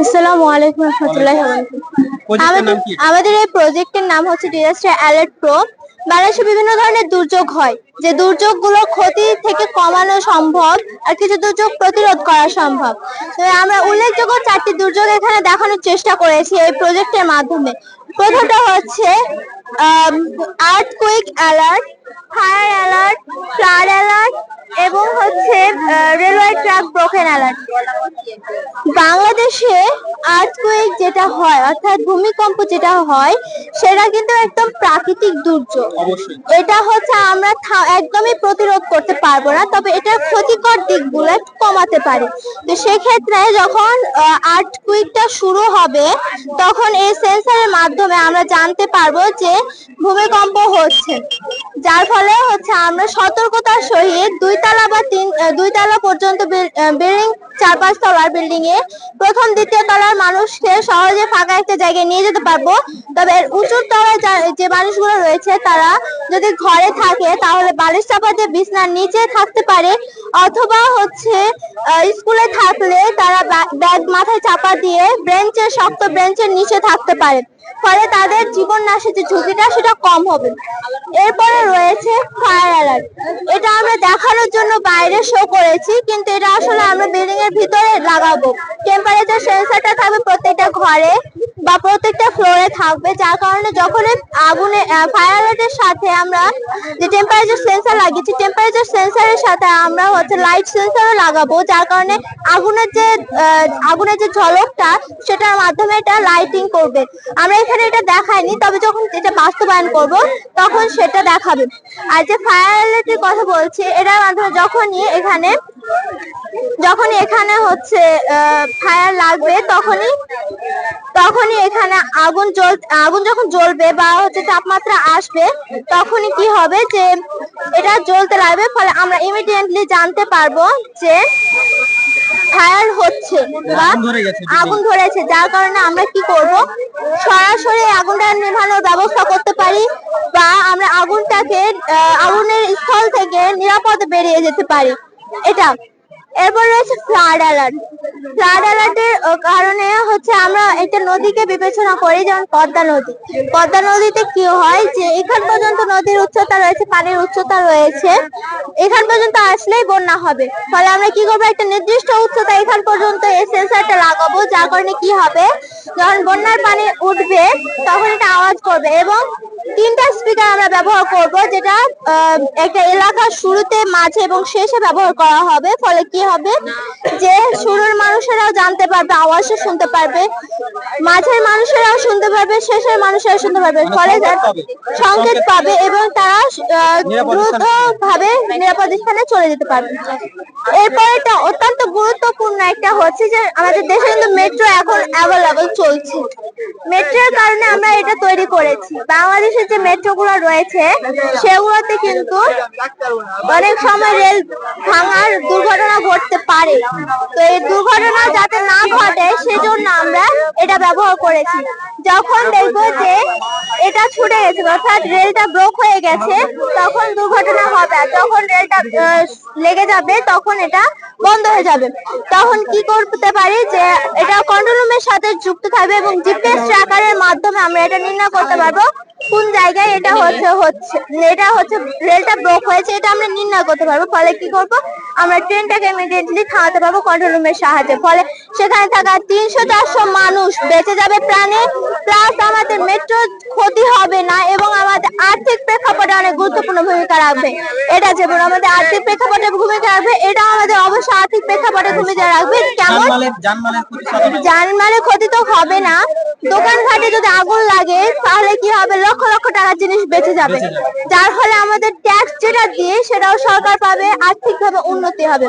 আসসালামু আলাইকুম রহমতুল্লাহ আমাদের এই প্রজেক্টের নাম হচ্ছে ডিজাস্টার অ্যালার্ট প্রো বাংলাদেশে বিভিন্ন ধরনের দুর্যোগ হয়। যে দুর্যোগগুলো ক্ষতি থেকে কমানো সম্ভব আর কিছু দুর্যোগ প্রতিরোধ করা সম্ভব। তো আমরা উল্লেখযোগ্য চারটি দুর্যোগ এখানে দেখানোর চেষ্টা করেছি এই প্রজেক্টের মাধ্যমে। প্রথমটা হচ্ছে earthquake alert fire alert flood alert এবং হচ্ছে রেলওয়ে ট্র্যাক ব্রোকেন অ্যালার্ট বাংলাদেশে আর্থকুইক যেটা হয় অর্থাৎ ভূমিকম্প যেটা হয় সেটা কিন্তু একদম প্রাকৃতিক দুর্যোগ। এটা হচ্ছে আমরা একদমই প্রতিরোধ করতে পারব না তবে এটার ক্ষতিকর দিকগুলো কমাতে পারি। তো সেক্ষেত্রে যখন আর্থকুইকটা শুরু হবে তখন এই সেন্সরের মাধ্যমে আমরা জানতে পারব যে ভূমিকম্প হচ্ছে। যার ফলে হচ্ছে আমরা সতর্কতার সহিত দুই তলা বা তিন দুই তলা পর্যন্ত বিল্ডিং চার পাঁচ তলার বিল্ডিং এ প্রথম দ্বিতীয় তলার মানুষকে সহজে ফাঁকা একটা জায়গায় নিয়ে যেতে পারব। তবে এর উঁচুর তলায় যে মানুষগুলো রয়েছে, তারা যদি ঘরে থাকে, তাহলে বালিশ চাপা দিয়ে বিছনার নিচে থাকতে পারে। অথবা হচ্ছে স্কুলে থাকলে তারা ব্যা- ব্যাগ মাথায় চাপা দিয়ে বেঞ্চের শক্ত বেঞ্চের নিচে থাকতে পারে। ফলে তাদের জীবন নাশের যে ঝুঁকিটা, সেটা কম হবে। এরপরে রয়েছে ফায়ার অ্যালার্ট এটা আমরা দেখানোর জন্য বাইরে শো করেছি, কিন্তু এটা আসলে আমরা বিল্ডিং এর ভিতরে লাগাবো। টেম্পারেচার সেন্সারটা থাকবে প্রত্যেকটা ঘরে বা প্রত্যেকটা ফ্লোরে থাকবে, যার কারণে যখন আগুনে ফায়ার অ্যালার্টের সাথে আমরা যে টেম্পারেচার সেন্সার লাগিয়েছি টেম্পারেচার সেন্সারের সাথে আমরা হচ্ছে লাইট সেন্সরও লাগাবো, যার কারণে আগুনের যে আগুনের যে ঝলকটা, সেটার মাধ্যমে এটা লাইটিং করবে। আমরা এখানে এটা দেখাইনি, তবে যখন এটা বাস্তবায়ন করব, তখন সেটা দেখাবে। আর যে ফায়ার কথা বলছি, এটার মাধ্যমে যখনই এখানে যখনই এখানে হচ্ছে ফায়ার লাগবে তখনই তখনই এখানে আগুন জ্বল আগুন যখন জ্বলবে বা হচ্ছে তাপমাত্রা আসবে তখনই কি হবে যে এটা জ্বলতে লাগবে। ফলে আমরা ইমিডিয়েটলি জানতে পারব যে ফায়ার হচ্ছে বা আগুন ধরেছে। যার কারণে আমরা কি করব? সরাসরি আগুনটা নেভানোর ব্যবস্থা করতে পারি বা আমরা আগুনটাকে আগুনের স্থল থেকে নিরাপদে বেরিয়ে যেতে পারি। এটা। এরপর রয়েছে ফ্লাড অ্যালার্ট ফ্লাড অ্যালার্টের কারণে হচ্ছে আমরা একটা নদীকে বিবেচনা করি, যেমন পদ্মা নদী। পদ্মা নদীতে কি হয় যে, এখান পর্যন্ত নদীর উচ্চতা রয়েছে, পানির উচ্চতা রয়েছে। এখান পর্যন্ত আসলেই বন্যা হবে। ফলে আমরা কি করব? একটা নির্দিষ্ট উচ্চতা এখান পর্যন্ত এই সেন্সারটা লাগাবো, যার কারণে কি হবে? যখন বন্যার পানি উঠবে, তখন এটা আওয়াজ করবে এবং তিনটা স্পিকার আমরা ব্যবহার করব, যেটা একটা এলাকার শুরুতে, মাঝে এবং শেষে ব্যবহার করা হবে। ফলে কি হবে? যে শুরুর মানুষেরাও জানতে পারবে আওয়াজও শুনতে পারবে। মাঝের মানুষেরাও শুনতে পারবে, শেষের মানুষেরাও শুনতে পারবে। ফলে সংকেত পাবে। এবং তারা দ্রুত ভাবে নিরাপদ স্থানে চলে যেতে পারবে। এরপর একটা অত্যন্ত গুরুত্বপূর্ণ একটা হচ্ছে যে, আমাদের দেশে কিন্তু মেট্রো এখন অ্যাভেলেবল চলছে। মেট্রোর কারণে আমরা এটা তৈরি করেছি। বাংলাদেশের যে মেট্রো গুলো রয়েছে, সেগুলোতে কিন্তু অনেক সময় রেল ভাঙার দুর্ঘটনা ঘটতে পারে। তো এই দুর্ঘটনা যাতে না ঘটে, সেজন্য আমরা এটা ব্যবহার করেছি। যখন দেখব যে এটা ছুটে গেছে, অর্থাৎ রেলটা ব্রোক হয়ে গেছে, তখন দুর্ঘটনা হবে। যখন রেলটা লেগে যাবে, তখন এটা বন্ধ হয়ে যাবে। তখন কি করতে পারি যে, এটা কন্ট্রোল রুমের সাথে যুক্ত থাকবে এবং জিপিএস ট্র্যাকারের মাধ্যমে আমরা এটা নির্ণয় করতে পারব কোন জায়গায় এটা হচ্ছে হচ্ছে, এটা হচ্ছে রেলটা ব্রোক হয়েছে, এটা আমরা নির্ণয় করতে পারব। ফলে কি করব? আমরা ট্রেনটাকে ইমিডিয়েটলি থামাতে পারব কন্ট্রোল রুমের সাহায্যে। ফলে সেখানে থাকা তিনশো চারশো মানুষ বেঁচে যাবে প্রাণে প্লাস আমাদের মেট্রো ক্ষতি হবে না এবং আমাদের আর্থিক প্রেক্ষাপটে অনেক গুরুত্বপূর্ণ ভূমিকা রাখবে। এটা যেমন আমাদের আর্থিক প্রেক্ষাপটে ভূমিকা রাখবে এটা আমাদের অবশ্য আর্থিক প্রেক্ষাপটে ভূমিকা রাখবে কেমন? জানমালের ক্ষতি তো হবে না। দোকান ঘাটে যদি আগুন লাগে তাহলে কি হবে? লক্ষ লক্ষ টাকার জিনিস বেঁচে যাবে। বেঁচে যাবে। যার ফলে আমাদের ট্যাক্স যেটা দিয়ে সেটাও সরকার পাবে আর্থিকভাবে উন্নতি হবে।